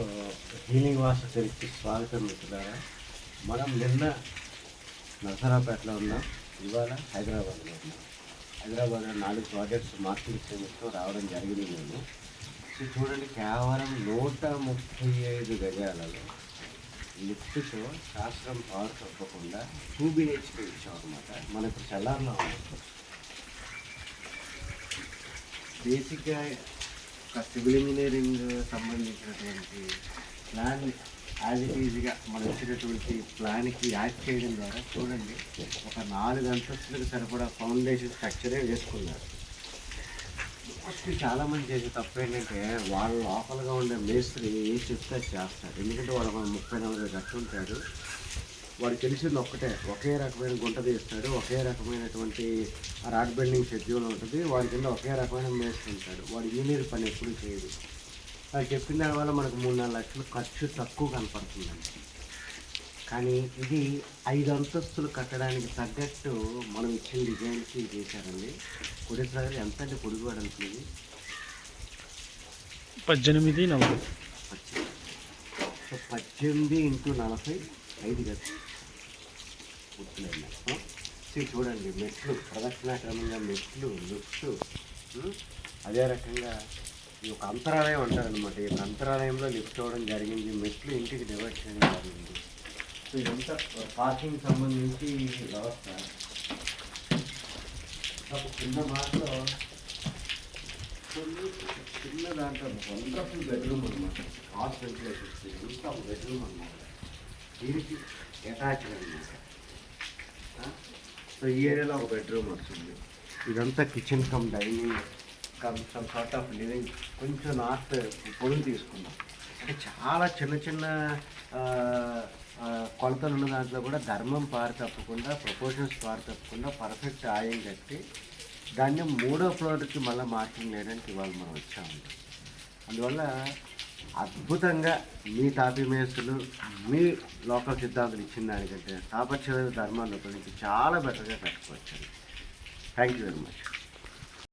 So healing wash చరిత్ర స్వాగతం మిత్రులారా. మనం నిన్న నరసరాపేటలో ఉన్నాం. ఇవాళ హైదరాబాద్లో ఉన్నాం. హైదరాబాద్లో నాలుగు ప్రాజెక్ట్స్ మార్కెట్ సేమిస్తూ రావడం జరిగింది నేను. సో చూడండి కేవలం నూట ముప్పై ఐదు గజాలలో లిఫ్ట్తో శాస్త్రం పవర్ తప్పకుండా టూ బిహెచ్కే ఇచ్చామన్నమాట మన ఇప్పుడు చల్లార్లో ఉన్నాం బేసిక్గా ఒక సివిల్ ఇంజనీరింగ్ సంబంధించినటువంటి ప్లాన్ యాజ్ ఇట్ ఈజ్గా మనం ఇచ్చినటువంటి ప్లాన్కి యాడ్ చేయడం ద్వారా చూడండి ఒక నాలుగు అంతస్తులకు సరిపడా ఫౌండేషన్ స్ట్రక్చరే వేసుకున్నారు. మోస్ట్లీ చాలామంది చేసే తప్పు ఏంటంటే వాళ్ళ లోపలగా ఉండే మేస్త్రి ఏం చెప్తే చేస్తారు. ఎందుకంటే వాడు ఒక ముప్పై నలభై గట్టు ఉంటాడు వాడు తెలిసింది ఒక్కటే ఒకే రకమైన గుంట తీస్తాడు ఒకే రకమైనటువంటి రాడ్ బెండింగ్ షెడ్యూల్ ఉంటుంది వాడి కింద ఒకే రకమైన మేస్త్రి ఉంటాడు. వాడు ఇంజనీర్ పని ఎప్పుడు చేయదు అది చెప్పిన దానివల్ల మనకు మూడు నాలుగు లక్షలు ఖర్చు తక్కువ కనపడుతుందండి. కానీ ఇది ఐదు అంతస్తులు కట్టడానికి తగ్గట్టు మనం ఇచ్చిన డిజైన్కి చేశారండి. కోటేశ్వర గారు ఎంత అంటే పొడుగు అడుగుతుంది పద్దెనిమిది నలభై. పద్దెనిమిది. ఇంటూ నలభై ఐదు గది గుర్తులేదు చూడండి మెట్లు ప్రదక్షిణాక్రమంగా మెట్లు లిఫ్ట్ అదే రకంగా ఈ ఒక అంతరాలయం అంటారనమాట ఈ అంతరాలయంలో లిఫ్ట్ అవ్వడం జరిగింది. మెట్లు ఇంటికి డివైడ్ చేయడం జరిగింది. సో ఇదంతా పార్కింగ్ సంబంధించి వ్యవస్థ. చిన్న కింద మాటలో కొన్ని చిన్న దాంట్లో వండర్ఫుల్ బెడ్రూమ్ అనమాట హాస్ వెంటిలేషన్ ఇంత బెడ్రూమ్ అనమాట దీనికి అటాచ్డ్ అనమాట సో ఈ ఏరియాలో ఒక బెడ్రూమ్ వస్తుంది ఇదంతా kitchen cum dining cum some sort of living కొంచెం నార్త్ పొడుగు తీసుకున్నాం. అంటే చాలా చిన్న చిన్న కొలతలు ఉన్న దాంట్లో కూడా ధర్మం పారు తప్పకుండా ప్రపోర్షన్స్ పారు తప్పకుండా పర్ఫెక్ట్ ఆయం కట్టి దాన్ని మూడో ఫ్లోర్కి మళ్ళీ మార్చింగ్ వేయడానికి ఇవాళ మనం వచ్చాము అందువల్ల అద్భుతంగా మీ తాపీ మేస్తులు మీ లోకల్ సిద్ధాంతులు ఇచ్చిన దానికంటే తాపత్యమైన ధర్మాన్ని ఉపయోగించి చాలా బెటర్గా కట్టుకోవచ్చు. Thank you very much